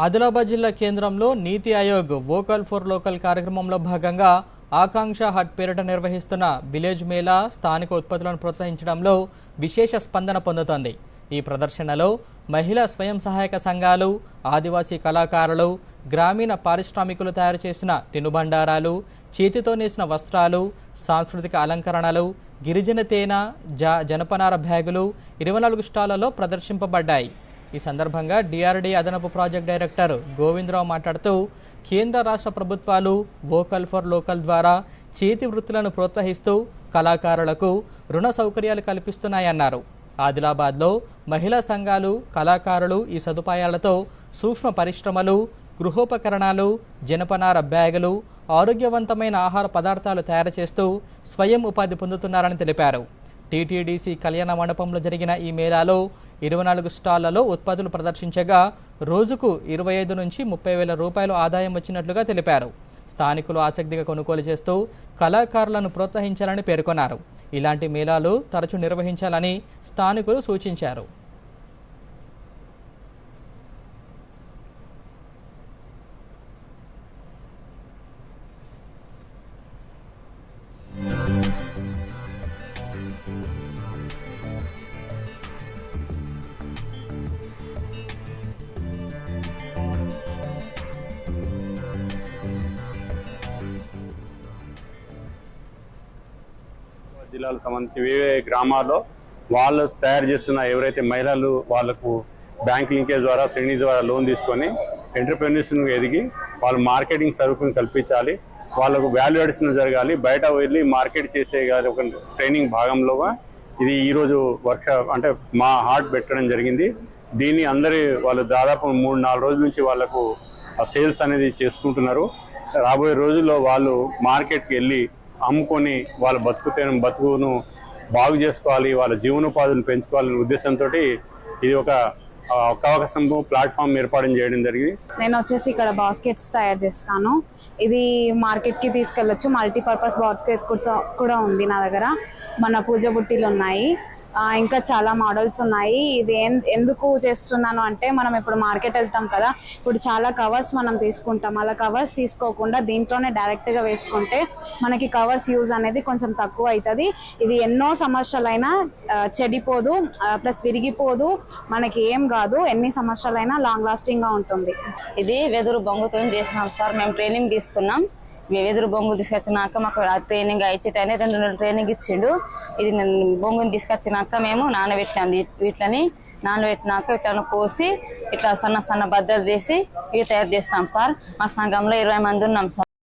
ఆదిలాబాద్ జిల్లా కేంద్రంలో నీతి Aayog vocal for local కార్యక్రమంలో భాగంగా ఆకాంక్ష హట్ పేరిట నిర్వహిస్తున్న విలేజ్ మేళా స్థానిక ఉత్పత్తులను ప్రోత్సహించడంలో విశేష స్పందన పొందుతోంది. ఈ ప్రదర్శనలో మహిళా స్వయం సహాయక సంఘాలు ఆదివాసీ కళాకారులు గ్రామీణ పారిశ్రామికులు తయారు చేసిన తినుబండారాలు చేతితో నేసిన వస్త్రాలు సాంస్కృతిక అలంకరణలు గిరిజన తేనె జనపనార బ్యాగులు ఇరవై నాలుగు స్టాళ్ళలో ప్రదర్శింపబడ్డాయి. ఈ సందర్భంగా డిఆర్డీ అదనపు ప్రాజెక్ట్ డైరెక్టర్ గోవిందరావు మాట్లాడుతూ కేంద్ర రాష్ట్ర ప్రభుత్వాలు వోకల్ ఫర్ లోకల్ ద్వారా చేతి వృత్తులను ప్రోత్సహిస్తూ కళాకారులకు రుణ సౌకర్యాలు కల్పిస్తున్నాయన్నారు. ఆదిలాబాద్లో మహిళా సంఘాలు కళాకారులు ఈ సదుపాయాలతో సూక్ష్మ పరిశ్రమలు గృహోపకరణాలు జనపనార బ్యాగులు ఆరోగ్యవంతమైన ఆహార పదార్థాలు తయారు చేస్తూ స్వయం ఉపాధి పొందుతున్నారని తెలిపారు. టీటీడీసీ కళ్యాణ మండపంలో జరిగిన ఈ మేళాలో ఇరవై నాలుగు స్టాళ్ళలో ఉత్పత్తులు ప్రదర్శించగా రోజుకు ఇరవై ఐదు నుంచి ముప్పై వేల రూపాయలు ఆదాయం వచ్చినట్లుగా తెలిపారు. స్థానికులు ఆసక్తిగా కొనుగోలు చేస్తూ కళాకారులను ప్రోత్సహించాలని పేర్కొన్నారు. ఇలాంటి మేళాలు తరచూ నిర్వహించాలని స్థానికులు సూచించారు. జిల్లాలకు సంబంధించి వేరే గ్రామాల్లో వాళ్ళు తయారు చేస్తున్న ఎవరైతే మహిళలు వాళ్ళకు బ్యాంక్ లింకేజ్ ద్వారా శ్రేణి ద్వారా లోన్ తీసుకొని ఎంటర్ప్రెన్యూర్స్ ఎదిగి వాళ్ళు మార్కెటింగ్ సరుకుని కల్పించాలి. వాళ్ళకు వాల్యూ అడిషన్ జరగాలి. బయట వెళ్ళి మార్కెట్ చేసే కాదు ఒక ట్రైనింగ్ భాగంలో ఇది ఈరోజు వర్క్షాప్ అంటే మా హార్ట్ పెట్టడం జరిగింది. దీన్ని అందరి వాళ్ళు దాదాపు మూడు నాలుగు రోజుల నుంచి వాళ్ళకు సేల్స్ అనేది చేసుకుంటున్నారు. రాబోయే రోజుల్లో వాళ్ళు మార్కెట్కి వెళ్ళి అమ్ముకొని వాళ్ళ బతుకుతే బతుకును బాగు చేసుకోవాలి వాళ్ళ జీవనోపాధులను పెంచుకోవాలనే ఉద్దేశంతో ఇది ఒక అవకాశం ప్లాట్ఫామ్ ఏర్పాటు చేయడం జరిగింది. నేను వచ్చేసి ఇక్కడ బాస్కెట్స్ తయారు చేస్తాను. ఇది మార్కెట్కి తీసుకెళ్ళొచ్చు. మల్టీపర్పస్ బాస్కెట్ కూడా- కూడా ఉంది నా దగ్గర. మన పూజ బుట్టీలు ఉన్నాయి. ఇంకా చాలా మోడల్స్ ఉన్నాయి. ఇది ఎందుకు చేస్తున్నాను అంటే మనం ఇప్పుడు మార్కెట్ వెళ్తాం కదా ఇప్పుడు చాలా కవర్స్ మనం తీసుకుంటాం. అలా కవర్స్ తీసుకోకుండా దీంట్లోనే డైరెక్ట్గా వేసుకుంటే మనకి కవర్స్ యూజ్ అనేది కొంచెం తక్కువ అవుతుంది ఇది ఎన్నో సంవత్సరాలైనా చెడిపోదు ప్లస్ విరిగిపోదు. మనకి ఏం కాదు ఎన్ని సంవత్సరాలైనా లాంగ్ లాస్టింగ్గా ఉంటుంది. ఇది వెదురు బొంగుతో చేసినాం సార్. మేము ట్రైనింగ్ తీసుకున్నాం. వెదురు బొంగు తీసుకొచ్చినాక మాకు ఆ ట్రైనింగ్ ఇచ్చేటనే రెండు నెలలు ట్రైనింగ్ ఇచ్చిండు. ఇది నేను బొంగుని తీసుకొచ్చినాక మేము నానబెట్టాము వీటిని నానబెట్టినాక ఇట్లా కోసి ఇట్లా సన్న సన్న బద్దలు చేసి ఇవి తయారు చేస్తాం సార్. మా సంఘంలో ఇరవై మంది ఉన్నాం సార్.